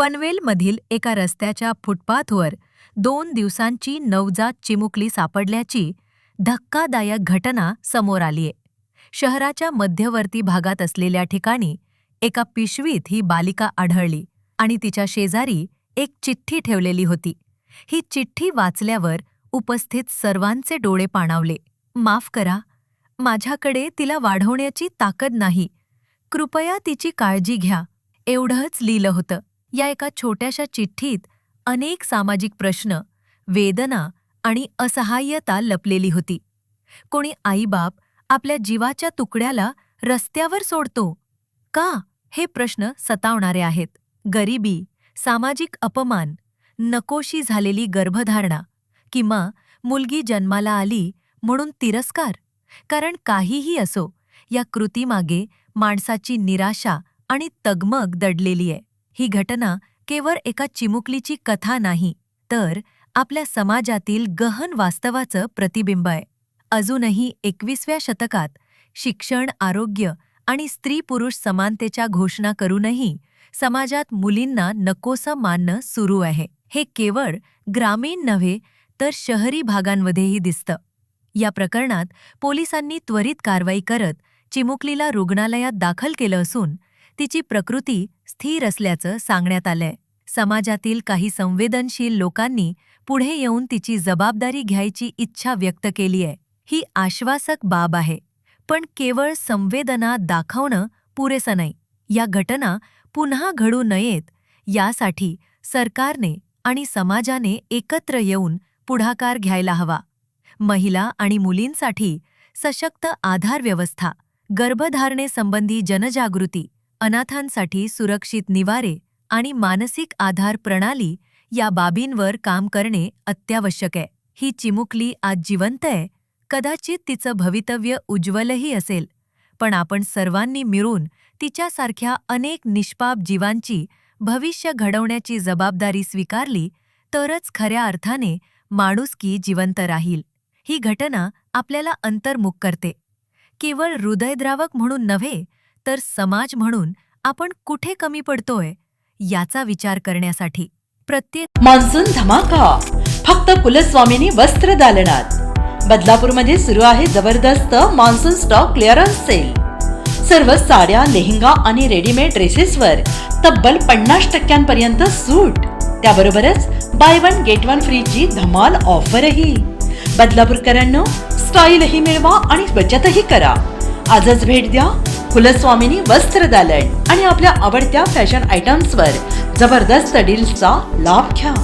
पनवेलमधील एका रस्त्याच्या फुटपाथवर दोन दिवसांची नवजात चिमुकली सापडल्याची धक्कादायक घटना समोर आलीय शहराच्या मध्यवर्ती भागात असलेल्या ठिकाणी एका पिशवीत ही बालिका आढळली आणि तिच्या शेजारी एक चिठ्ठी ठेवलेली होती. ही चिठ्ठी वाचल्यावर उपस्थित सर्वांचे डोळे पाणावले. माफ करा माझ्याकडे तिला वाढवण्याची ताकद नाही. कृपया तिची काळजी घ्या एवढंच लिहिलं होतं. या एका छोट्याशा चिठ्ठीत अनेक सामाजिक प्रश्न वेदना आणि असहाय्यता लपलेली होती. कोणी आईबाप आपल्या जीवाच्या तुकड्याला रस्त्यावर सोडतो? का हे प्रश्न सतावणारे आहेत? गरिबी सामाजिक अपमान नकोशी झालेली गर्भधारणा किंवा मुलगी जन्माला आली म्हणून तिरस्कार? कारण काहीही असो या कृतीमागे माणसाची निराशा आणि तगमग दडलेली आहे. ही घटना केवळ एका चिमुकलीची कथा नाही तर आपल्या समाजातील गहन वास्तवाचं प्रतिबिंब आहे. अजूनही एकविसव्या शतकात शिक्षण आरोग्य आणि स्त्री पुरुष समानतेच्या घोषणा करूनही समाजात मुलींना नकोसं मानणं सुरू आहे. हे केवळ ग्रामीण नव्हे तर शहरी भागांमध्येही दिसतं. या प्रकरणात पोलिसांनी त्वरित कारवाई करत चिमुकलीला रुग्णालयात दाखल केलं असून तिची प्रकृती स्थिर असल्याचं सांगण्यात आलंय. समाजातील काही संवेदनशील लोकांनी पुढे येऊन तिची जबाबदारी घ्यायची इच्छा व्यक्त केली आहे. ही आश्वासक बाब आहे. पण केवळ संवेदना दाखवणं पुरेसं नाही. या घटना पुन्हा घडू नयेत यासाठी सरकारने आणि समाजाने एकत्र येऊन पुढाकार घ्यायला हवा. महिला आणि मुलींसाठी सशक्त आधार व्यवस्था गर्भधारणेसंबंधी जनजागृती अनाथांसाठी सुरक्षित निवारे आणि मानसिक आधार प्रणाली या बाबींवर काम करणे अत्यावश्यक आहे. ही चिमुकली आज जिवंत आहे. कदाचित तिचं भवितव्य उज्ज्वलही असेल. पण आपण सर्वांनी मिळून तिच्यासारख्या अनेक निष्पाप जीवांची भविष्य घडवण्याची जबाबदारी स्वीकारली तरच खऱ्या अर्थाने माणुसकी जिवंत राहील. ही घटना आपल्याला अंतर्मुख करते. केवळ हृदयद्रावक म्हणून नव्हे तर समाज म्हणून आपण कुठे कमी पडतोय याचा विचार करण्यासाठी प्रत्येक मान्सून धमाका फक्त कुलस्वामिनी वस्त्र दालनात. बदलापूरमध्ये सुरू आहे जबरदस्त मान्सून स्टॉक क्लिअरन्स सेल सर्व साड्या लेहंगा आणि रेडीमेड ड्रेसेसवर तब्बल पन्नास टक्क्यांपर्यंत सूट. त्याबरोबरच बाय वन गेट वन फ्रीची धमाल ऑफरही बदलापूरकरांनो स्टाईलही मिळवा आणि बचतही करा. आजच भेट द्या. कुलस्वामिनी वस्त्र दालन आणि आपल्या आवडत्या फॅशन आयटम्सवर जबरदस्त डील्सचा लाभ घ्या.